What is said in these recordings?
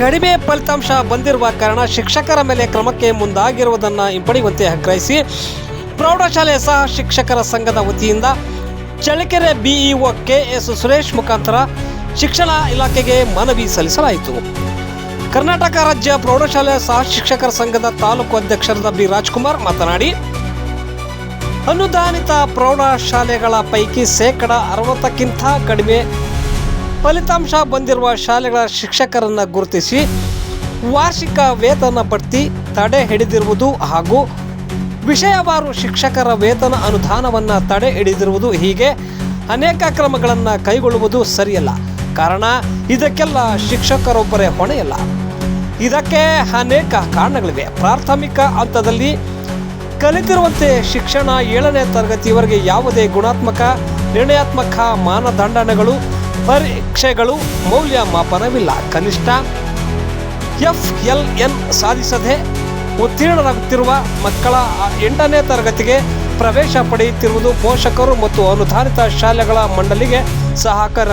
ಕಡಿಮೆ ಫಲಿತಾಂಶ ಬಂದಿರುವ ಕಾರಣ ಶಿಕ್ಷಕರ ಮೇಲೆ ಕ್ರಮಕ್ಕೆ ಮುಂದಾಗಿರುವುದನ್ನು ಹಿಂಪಡೆಯುವಂತೆ ಆಗ್ರಹಿಸಿ ಪ್ರೌಢಶಾಲೆ ಸಹ ಶಿಕ್ಷಕರ ಸಂಘದ ವತಿಯಿಂದ Challakere BEO K S Suresh ಮುಖಾಂತರ ಶಿಕ್ಷಣ ಇಲಾಖೆಗೆ ಮನವಿ ಸಲ್ಲಿಸಲಾಯಿತು. ಕರ್ನಾಟಕ ರಾಜ್ಯ ಪ್ರೌಢಶಾಲೆ ಸಹ ಶಿಕ್ಷಕರ ಸಂಘದ ತಾಲೂಕು ಅಧ್ಯಕ್ಷರಾದ ಬಿ ರಾಜ್ಕುಮಾರ್ ಮಾತನಾಡಿ, ಅನುದಾನಿತ ಪ್ರೌಢಶಾಲೆಗಳ ಪೈಕಿ ಶೇಕಡ ಅರವತ್ತಕ್ಕಿಂತ ಕಡಿಮೆ ಫಲಿತಾಂಶ ಬಂದಿರುವ ಶಾಲೆಗಳ ಶಿಕ್ಷಕರನ್ನು ಗುರುತಿಸಿ ವಾರ್ಷಿಕ ವೇತನ ಬಡ್ತಿ ತಡೆ ಹಿಡಿದಿರುವುದು ಹಾಗೂ ವಿಷಯವಾರು ಶಿಕ್ಷಕರ ವೇತನ ಅನುದಾನವನ್ನು ತಡೆ ಹಿಡಿದಿರುವುದು ಹೀಗೆ ಅನೇಕ ಕ್ರಮಗಳನ್ನು ಕೈಗೊಳ್ಳುವುದು ಸರಿಯಲ್ಲ. ಕಾರಣ, ಇದಕ್ಕೆಲ್ಲ ಶಿಕ್ಷಕರೊಬ್ಬರೇ ಹೊಣೆಯಲ್ಲ. ಇದಕ್ಕೆ ಅನೇಕ ಕಾರಣಗಳಿವೆ. ಪ್ರಾಥಮಿಕ ಹಂತದಲ್ಲಿ ಕಲಿತಿರುವಂತೆ ಶಿಕ್ಷಣ ಏಳನೇ ತರಗತಿಯವರೆಗೆ ಯಾವುದೇ ಗುಣಾತ್ಮಕ, ನಿರ್ಣಯಾತ್ಮಕ ಮಾನದಂಡನೆಗಳು ಪರೀಕ್ಷೆಗಳು ಮೌಲ್ಯಮಾಪನವಿಲ್ಲ. ಕನಿಷ್ಠ ಎಫ್ ಎಲ್ ಎನ್ ಸಾಧಿಸದೆ ಉತ್ತೀರ್ಣರಾಗುತ್ತಿರುವ ಮಕ್ಕಳ ಎಂಟನೇ ತರಗತಿಗೆ ಪ್ರವೇಶ ಪಡೆಯುತ್ತಿರುವುದು ಪೋಷಕರು ಮತ್ತು ಅನುದಾನಿತ ಶಾಲೆಗಳ ಮಂಡಳಿಗೆ ಸಹಕಾರ.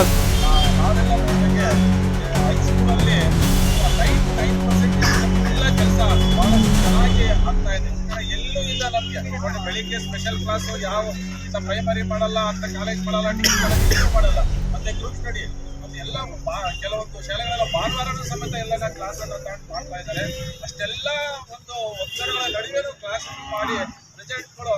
ಬೆಳಿಗ್ಗೆ ಸ್ಪೆಷಲ್ ಕ್ಲಾಸು ಯಾವ ಪ್ರೈಮರಿ ಮಾಡಲ್ಲ, ಅಂತ ಕಾಲೇಜ್ ಮಾಡಲ್ಲ ಮಾಡಲ್ಲ. ಸಮೇತ ಎಲ್ಲ ಕ್ಲಾಸನ್ನು ತಗೊಂಡು ಮಾಡ್ತಾ ಇದ್ದಾರೆ ಅಷ್ಟೆಲ್ಲ ಒಂದು ಒತ್ತಡಗಳ ನಡುವೆನೂ ಕ್ಲಾಸ್ ಮಾಡಿ ರಿಸಲ್ಟ್ಗಳು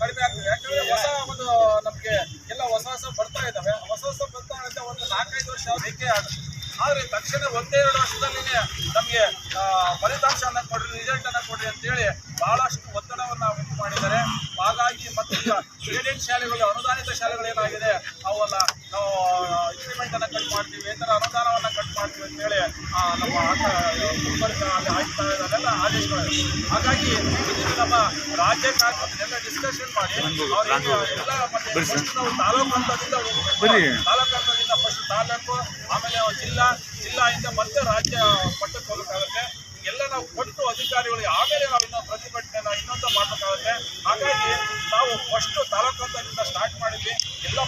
ಕಡಿಮೆ ಆಗ್ತದೆ. ಯಾಕಂದ್ರೆ ಹೊಸ ಒಂದು ನಮಗೆ ಎಲ್ಲ ಹೊಸ ಹೊಸ ಬರ್ತಾ ಇದ್ದಾವೆ. ಹೊಸ ಹೊಸ ಬರ್ತಾ ಇದ್ದ ಒಂದು ನಾಲ್ಕೈದು ವರ್ಷ ಬೇಕೇ ಆಗುತ್ತೆ ಆದರೆ ತಕ್ಷಣ ಒಂದೇ ಎರಡು ವರ್ಷದಲ್ಲಿ ನಮಗೆ ಫಲಿತಾಂಶವನ್ನು ಕೊಡ್ರಿ ರಿಸಲ್ಟ್ ಅನ್ನ ಕೊಡ್ರಿ ಅಂತೇಳಿ ಬಹಳಷ್ಟು ಒತ್ತಡವನ್ನು ಉಂಟು ಮಾಡಿದ್ದಾರೆ. ಹಾಗಾಗಿ ಮತ್ತು ಈಗ ಏಡೆಡ್ ಶಾಲೆಗಳು, ಅನುದಾನಿತ ಶಾಲೆಗಳು ಏನಾಗಿದೆ, ಅವೆಲ್ಲ ನಾವು ಇನ್ಕ್ರಿಮೆಂಟ್ ಅನ್ನ ಕಟ್ ಮಾಡ್ತೀವಿ ವೇತನ ಅನುದಾನವನ್ನು ಕಟ್ ಅಂತೇಳಿ ನಮ್ಮ ಆಯ್ತಾ ಇರೋದೆಲ್ಲ ಆದೇಶಗಳು. ಹಾಗಾಗಿ ನಮ್ಮ ರಾಜ್ಯ ಅದನ್ನೆಲ್ಲ ಡಿಸ್ಕಷನ್ ಮಾಡಿ ಎಲ್ಲ ನಾವು ತಾಲೂಕು ಹಂತದಿಂದ ತಾಲೂಕು ಹಂತದಿಂದ ಫಸ್ಟ್ ತಾಲೂಕು ಆಮೇಲೆ ಜಿಲ್ಲಾ ಜಿಲ್ಲಾಯಿಂದ ಮತ್ತೆ ರಾಜ್ಯ ಮಟ್ಟಕ್ಕೆ ಹೋಗಬೇಕಾಗುತ್ತೆ. ಎಲ್ಲ ನಾವು ಕೊಟ್ಟು ಅಧಿಕಾರಿಗಳಿಗೆ ಆಮೇಲೆ ನಾವು ಇನ್ನೊಂದು ಪ್ರತಿಭಟನೆ ಇನ್ನೊಂದು ಮಾಡಬೇಕಾಗುತ್ತೆ. ಹಾಗಾಗಿ ನಾವು ಫಸ್ಟ್ ತಾಲೂಕು ಹಂತದಿಂದ ಸ್ಟಾರ್ಟ್ ಮಾಡಿದ್ವಿ. ಎಲ್ಲ